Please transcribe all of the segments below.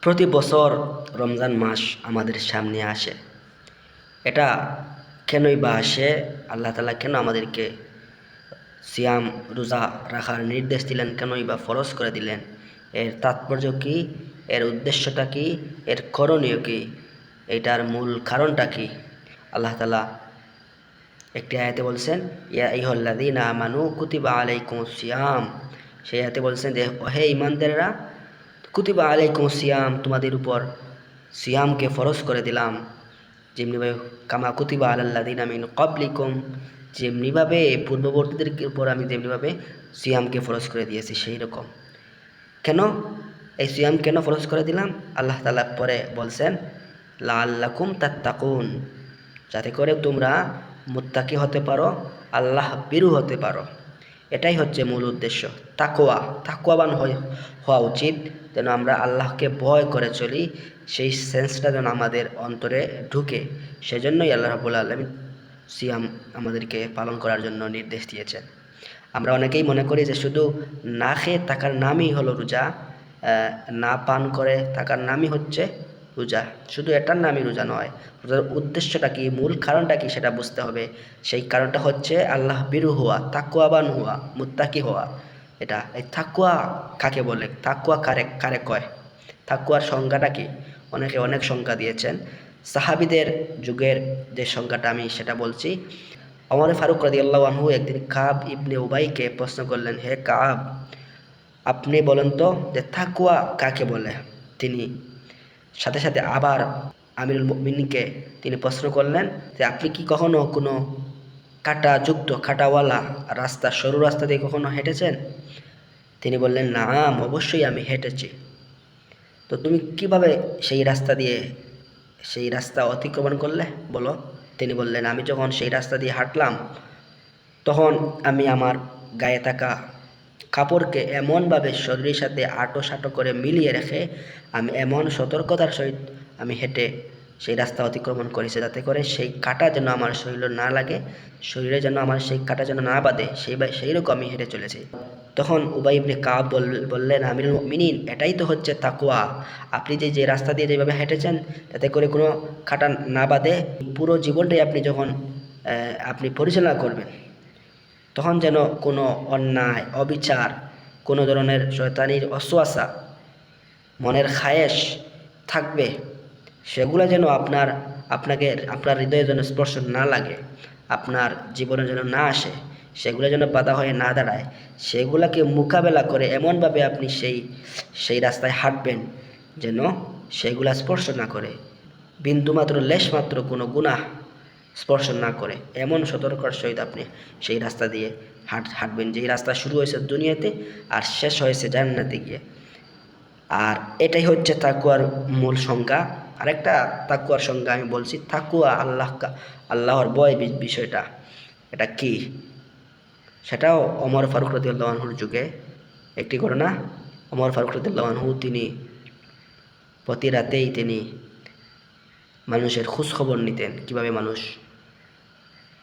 প্রতি বছর রমজান মাস আমাদের সামনে আসে। এটা কেনই বা আসে? আল্লাহ তালা কেন আমাদেরকে সিয়াম, রোজা রাখার নির্দেশ দিলেন? কেনই বা ফরজ করে দিলেন? এর তাৎপর্য কী? এর উদ্দেশ্যটা কী? এর করণীয় কী? এটার মূল কারণটা কী? আল্লাহ তালা একটি আয়াতে বলছেন, ইয়া ইহল্লাদিনা আমানু কুতিবা আলাইকুম সিয়াম। সেই আয়াতে বলছেন যে, হে ইমানদাররা কুতিবা আলাইকুম সিয়াম, তোমাদের উপর সিয়ামকে ফরজ করে দিলাম। যেমনিভাবে কামা কুতিবা আলাল্লাদিন আমিন কবলিকুম যেমনিভাবে পূর্ববর্তীদের উপর আমি যেমনিভাবে সিয়ামকে ফরজ করে দিয়েছি, সেই রকম। কেন? এই সিয়াম কেন ফরজ করে দিলাম? আল্লাহ তালা পরে বলছেন লা আল্লাকুম তাত্তাকুন, যাতে করে তোমরা মুত্তাকি হতে পারো, আল্লাহ বিরু হতে পারো। এটাই হচ্ছে মূল উদ্দেশ্য। তাকোয়া তাকোয়াবান হওয়া উচিত যেন আমরা আল্লাহকে ভয় করে চলি, সেই সেন্সটা যেন আমাদের অন্তরে ঢুকে। সেজন্যই আল্লাহ রাবুল আলমী সিয়াম আমাদেরকে পালন করার জন্য নির্দেশ দিয়েছেন। আমরা অনেকেই মনে করি যে শুধু না খেয়ে থাকার নামই হলো রোজা না পান করে থাকার নামই হচ্ছে রোজা। শুধু এটার নামই রোজা নয়, রোজার উদ্দেশ্যটা কি, মূল কারণটা কি সেটা বুঝতে হবে। সেই কারণটা হচ্ছে আল্লাহ বিরু হওয়া তাকুয়াবান হওয়া মুত্তাকি হওয়া এটা, এই থাকুয়া কাকে বলে? থাকুয়া কারে কারে কয়? থাকুয়ার সংজ্ঞাটা কি? অনেকে অনেক সংজ্ঞা দিয়েছেন। সাহাবিদের যুগের যে সংজ্ঞাটা আমি সেটা বলছি। আমার ফারুক রাদি আল্লাহ আনহু একদিন কাব ইবনে উবাইকে প্রশ্ন করলেন, হে কাব, আপনি বলেন তো যে থাকুয়া কাকে বলে? তিনি সাথে সাথে আবার আমিরুল মিনকে তিনি প্রশ্ন করলেন যে, আপনি কি কখনো কোনো কাটা যুক্ত কাটাওয়ালা রাস্তা, সরু রাস্তা দিয়ে কখনো হেঁটেছেন? তিনি বললেন, নাম অবশ্যই আমি হেঁটেছি। তো তুমি কীভাবে সেই রাস্তা দিয়ে সেই রাস্তা অতিক্রমণ করলে? বলো। তিনি বললেন, আমি যখন সেই রাস্তা দিয়ে হাঁটলাম, তখন আমি আমার গায়ে থাকা কাপড়কে এমনভাবে শরীরের সাথে আটো সাটো করে মিলিয়ে রেখে আমি এমন সতর্কতার সহিত আমি হেঁটে সেই রাস্তা অতিক্রমণ করেছে যাতে করে সেই কাটা যেন আমার শরীরে না লাগে, শরীরে যেন আমার সেই কাটা যেন না বাঁধে, সেই সেই রকম আমি হেঁটে চলেছি। তখন উবাই ইবনে কাব বললেন আমির মিনিন এটাই তো হচ্ছে তাকুয়া আপনি যে যে রাস্তা দিয়ে যেভাবে হেঁটেছেন তাতে করে কোনো কাটা না বাঁধে, পুরো জীবনটাই আপনি যখন আপনি পরিচালনা করবেন। তখন যেন কোনো অন্যায়, অবিচার, কোনো ধরনের শয়তানির অশ্বাসা মনের খায়েশ থাকবে, সেগুলো যেন আপনার, আপনাকে, আপনার হৃদয়ে যেন স্পর্শ না লাগে, আপনার জীবনে যেন না আসে, সেগুলো যেন বাধা হয়ে না দাঁড়ায়, সেগুলোকে মোকাবেলা করে এমনভাবে আপনি সেই সেই রাস্তায় হাঁটবেন যেন সেগুলা স্পর্শ না করে। বিন্দুমাত্র, লেশমাত্র কোনো গুণাহ স্পর্শ না করে। এমন সতর্কর সহিত আপনি সেই রাস্তা দিয়ে হাঁট, হাঁটবেন, যেই রাস্তা শুরু হয়েছে দুনিয়াতে আর শেষ হয়েছে জান্নাতে গিয়ে। আর এটাই হচ্ছে তাকুয়ার মূল সংজ্ঞা। আরেকটা তাকুয়ার সংজ্ঞা আমি বলছি তাকুয়া আল্লাহ আল্লাহর বয় বিষয়টা। এটা কি? সেটাও অমর ফারুক রদুল্লাহর যুগে একটি ঘটনা। অমর ফারুক রদুল্লাহু তিনি প্রতি রাতেই তিনি মানুষের খোঁজখবর নিতেন, কীভাবে মানুষ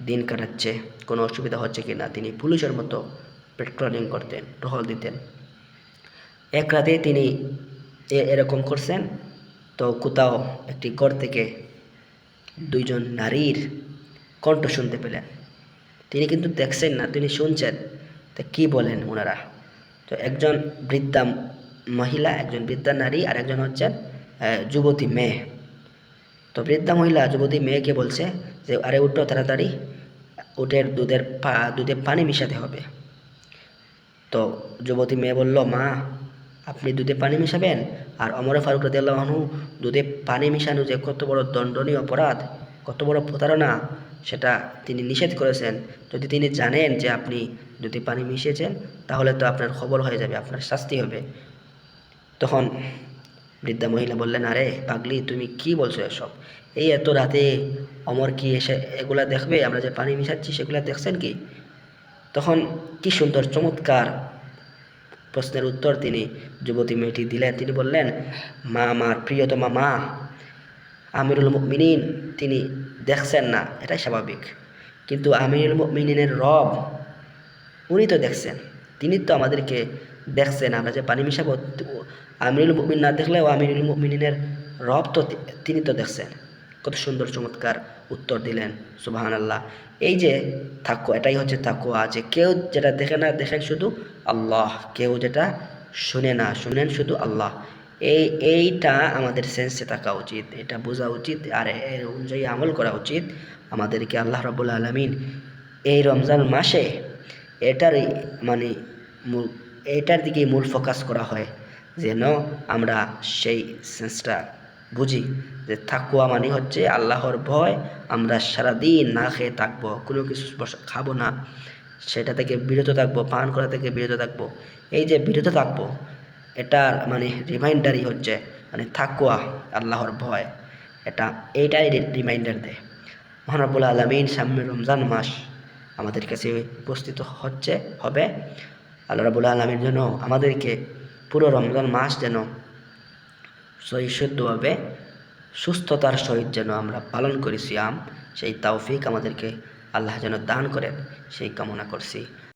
দিন কাটাচ্ছে, কোনো অসুবিধা হচ্ছে কি না তিনি পুলিশের মতো পেট্রোলিং করতেন, টহল দিতেন। এক রাতে তিনি এরকম করছেন, তো কোথাও একটি ঘর থেকে দুইজন নারীর কণ্ঠ শুনতে পেলেন। তিনি কিন্তু দেখছেন না, তিনি শুনছেন, তা কি বলেন ওনারা? তো একজন বৃদ্ধা মহিলা, একজন বৃদ্ধা নারী আর একজন হচ্ছেন যুবতী মেয়ে। তো বৃদ্ধা মহিলা যুবতী মেয়েকে বলছে যে, আরে উঠো তাড়াতাড়ি উটের দুধের পা দুধে পানি মিশাতে হবে। তো যুবতী মেয়ে বলল, মা, আপনি দুধে পানি মিশাবেন? আর অমর ফারুক রাদিয়াল্লাহু দুধে পানি মিশানো যে কত বড় দণ্ডনীয় অপরাধ, কত বড় প্রতারণা, সেটা তিনি নিষেধ করেছেন। যদি তিনি জানেন যে আপনি দুধে পানি মিশিয়েছেন, তাহলে তো আপনার খবর হয়ে যাবে, আপনার শাস্তি হবে। তখন বৃদ্ধা মহিলা বললেন, আরে পাগলি, তুমি কি বলছো এসব? এই এত রাতে অমর কি এসে এগুলা দেখবে? আমরা যে পানি মিশাচ্ছি, সেগুলা দেখছেন কি? তখন কি সুন্দর, চমৎকার প্রশ্নের উত্তর তিনি যুবতী মেয়েটি দিলেন। তিনি বললেন, মা, আমার প্রিয়তমা মা, আমিরুল মিনিন তিনি দেখছেন না, এটাই স্বাভাবিক। কিন্তু আমিরুল মিনিনের রব, উনি তো দেখছেন, তিনি তো আমাদেরকে দেখছেন, আমরা যে পানি মিশাবো আমিরুল মুমিন না দেখলেও আমিরুল মুমিনের রব তো তিনি তো দেখছেন। কত সুন্দর, চমৎকার উত্তর দিলেন সুবাহান আল্লাহ এই যে থাকো এটাই হচ্ছে তাকুয়া যে কেউ যেটা দেখে না দেখেন শুধু আল্লাহ, কেউ যেটা শুনে না, শুনেন শুধু আল্লাহ। এই, এইটা আমাদের সেন্সে থাকা উচিত, এটা বোঝা উচিত, আর এর অনুযায়ী আমল করা উচিত আমাদেরকে, আল্লাহ রবুল আলমিন। এই রমজান মাসে এটারই মানে এইটার দিকে মূল ফোকাস করা হয়, যেন আমরা সেই সেন্সটা বুঝি যে থাকুয়া মানে হচ্ছে আল্লাহর ভয়, আমরা সারাদিন না খেয়ে থাকব, কোনো কিছু খাব না, সেটা থেকে বিরত থাকব, পান করা থেকে বিরত থাকব। এই যে বিরত থাকব, এটার মানে রিমাইন্ডারই হচ্ছে মানে থাকুয়া আল্লাহর ভয়, এটা এইটাই রিমাইন্ডার দেয়। মহানবুল আলমিন সামনে রমজান মাস আমাদের কাছে উপস্থিত হচ্ছে, হবে আল্লাহ রাবুল আলমীর জন্য আমাদেরকে পুরো রমজান মাস যেন সহিশুদ্ধভাবে সুস্থতার সহিত যেন আমরা পালন করি সিয়াম, সেই তাওফিক আমাদেরকে আল্লাহ যেন দান করেন, সেই কামনা করছি।